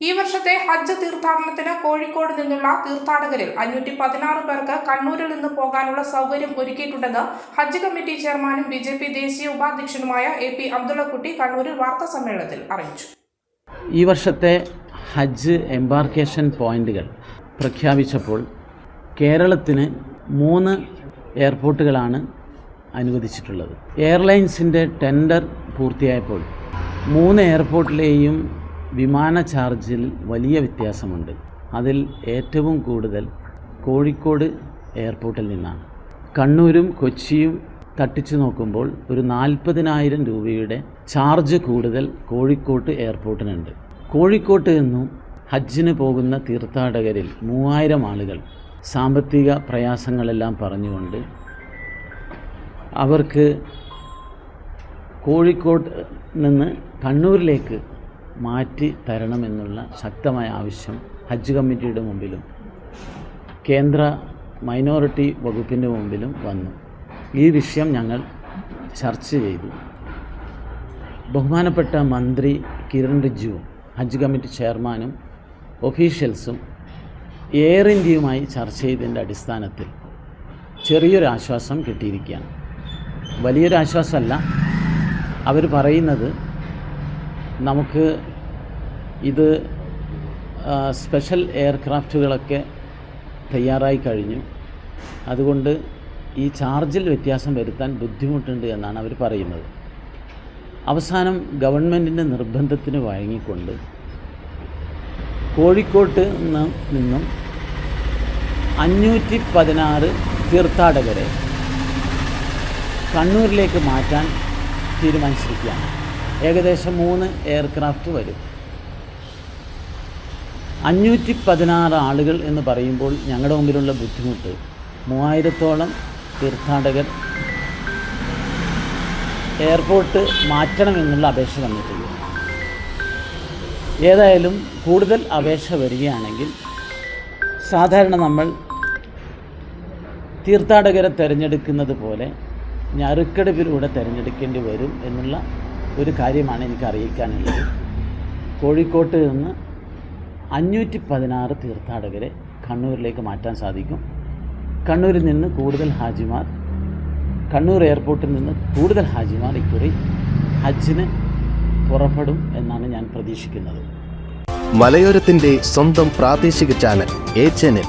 ഈ വർഷത്തെ ഹജ്ജ് തീർത്ഥാടനത്തിന് കോഴിക്കോട് നിന്നുള്ള തീർത്ഥാടകരിൽ അഞ്ഞൂറ്റി പതിനാറ് പേർക്ക് കണ്ണൂരിൽ നിന്ന് പോകാനുള്ള സൗകര്യം ഒരുക്കിയിട്ടുണ്ടെന്ന് ഹജ്ജ് കമ്മിറ്റി ചെയർമാനും ബി ജെ പി ദേശീയ ഉപാധ്യക്ഷനുമായ എ പി അബ്ദുള്ളക്കുട്ടി കണ്ണൂരിൽ വാർത്താ സമ്മേളനത്തിൽ അറിയിച്ചു. ഈ വർഷത്തെ ഹജ്ജ് എംബാർക്കേഷൻ പോയിന്റുകൾ പ്രഖ്യാപിച്ചപ്പോൾ കേരളത്തിന് മൂന്ന് എയർപോർട്ടുകളാണ് അനുവദിച്ചിട്ടുള്ളത്. എയർലൈൻസിന്റെ ടെൻഡർ പൂർത്തിയായപ്പോൾ മൂന്ന് എയർപോർട്ടിലെയും വിമാന ചാർജിൽ വലിയ വ്യത്യാസമുണ്ട്. അതിൽ ഏറ്റവും കൂടുതൽ കോഴിക്കോട് എയർപോർട്ടിൽ നിന്നാണ്. കണ്ണൂരും കൊച്ചിയും തട്ടിച്ചു നോക്കുമ്പോൾ ഒരു നാൽപ്പതിനായിരം രൂപയുടെ ചാർജ് കൂടുതൽ കോഴിക്കോട്ട് എയർപോർട്ടിനുണ്ട്. കോഴിക്കോട്ട് നിന്നും ഹജ്ജിന് പോകുന്ന തീർത്ഥാടകരിൽ മൂവായിരം ആളുകൾ സാമ്പത്തിക പ്രയാസങ്ങളെല്ലാം പറഞ്ഞുകൊണ്ട് അവർക്ക് കോഴിക്കോട്ട് നിന്ന് കണ്ണൂരിലേക്ക് മാറ്റി തരണമെന്നുള്ള ശക്തമായ ആവശ്യം ഹജ്ജ് കമ്മിറ്റിയുടെ മുമ്പിലും കേന്ദ്ര മൈനോറിറ്റി വകുപ്പിന്റെ മുമ്പിലും വന്നു. ഈ വിഷയം ഞങ്ങൾ ചർച്ച ചെയ്തു. ബഹുമാനപ്പെട്ട മന്ത്രി കിരൺ റിജുവും ഹജ്ജ് കമ്മിറ്റി ചെയർമാനും ഒഫീഷ്യൽസും എയർ ഇന്ത്യയുമായി ചർച്ച ചെയ്തതിന്റെ അടിസ്ഥാനത്തിൽ ചെറിയൊരു ആശ്വാസം കിട്ടിയിരിക്കുകയാണ്. വലിയൊരു ആശ്വാസമല്ല. അവർ പറയുന്നത് നമുക്ക് ഇത് സ്പെഷ്യൽ എയർക്രാഫ്റ്റുകളൊക്കെ തയ്യാറായി കഴിഞ്ഞു. അതുകൊണ്ട് ഈ ചാർജിൽ വ്യത്യാസം വരുത്താൻ ബുദ്ധിമുട്ടുണ്ട് എന്നാണ് അവർ പറയുന്നത്. അവസാനം ഗവൺമെന്റിന്റെ നിർബന്ധത്തിന് വഴങ്ങിക്കൊണ്ട് കോഴിക്കോട്ട് നിന്ന് അഞ്ഞൂറ്റി പതിനാറ് തീർത്ഥാടകരെ കണ്ണൂരിലേക്ക് മാറ്റാൻ തീരുമാനിച്ചിരിക്കുകയാണ്. ഏകദേശം മൂന്ന് എയർക്രാഫ്റ്റ് വരും. അഞ്ഞൂറ്റി പതിനാറ് ആളുകൾ എന്ന് പറയുമ്പോൾ ഞങ്ങളുടെ മുമ്പിലുള്ള ബുദ്ധിമുട്ട്. മൂവായിരത്തോളം തീർത്ഥാടകർ എയർപോർട്ട് മാറ്റണമെന്നുള്ള അപേക്ഷ തന്നിട്ടുണ്ട് ഏതായാലും കൂടുതൽ അപേക്ഷ വരികയാണെങ്കിൽ സാധാരണ നമ്മൾ തീർത്ഥാടകരെ തിരഞ്ഞെടുക്കുന്നത് പോലെ ഞറുക്കെടുപ്പിലൂടെ തിരഞ്ഞെടുക്കേണ്ടി വരും എന്നുള്ള ഒരു കാര്യമാണ് എനിക്ക് അറിയിക്കാനുള്ളത്. കോഴിക്കോട്ട് നിന്ന് അഞ്ഞൂറ്റി പതിനാറ് തീർത്ഥാടകരെ കണ്ണൂരിലേക്ക് മാറ്റാൻ സാധിക്കും. കണ്ണൂരിൽ നിന്ന് കൂടുതൽ ഹാജിമാർ കണ്ണൂർ എയർപോർട്ടിൽ നിന്ന് കൂടുതൽ ഹാജിമാർ ഇക്കുറി ഹജ്ജിന് പുറപ്പെടും എന്നാണ് ഞാൻ പ്രതീക്ഷിക്കുന്നത്. മലയോരത്തിന്റെ സ്വന്തം പ്രാദേശിക ചാനൽ എ ചാനൽ.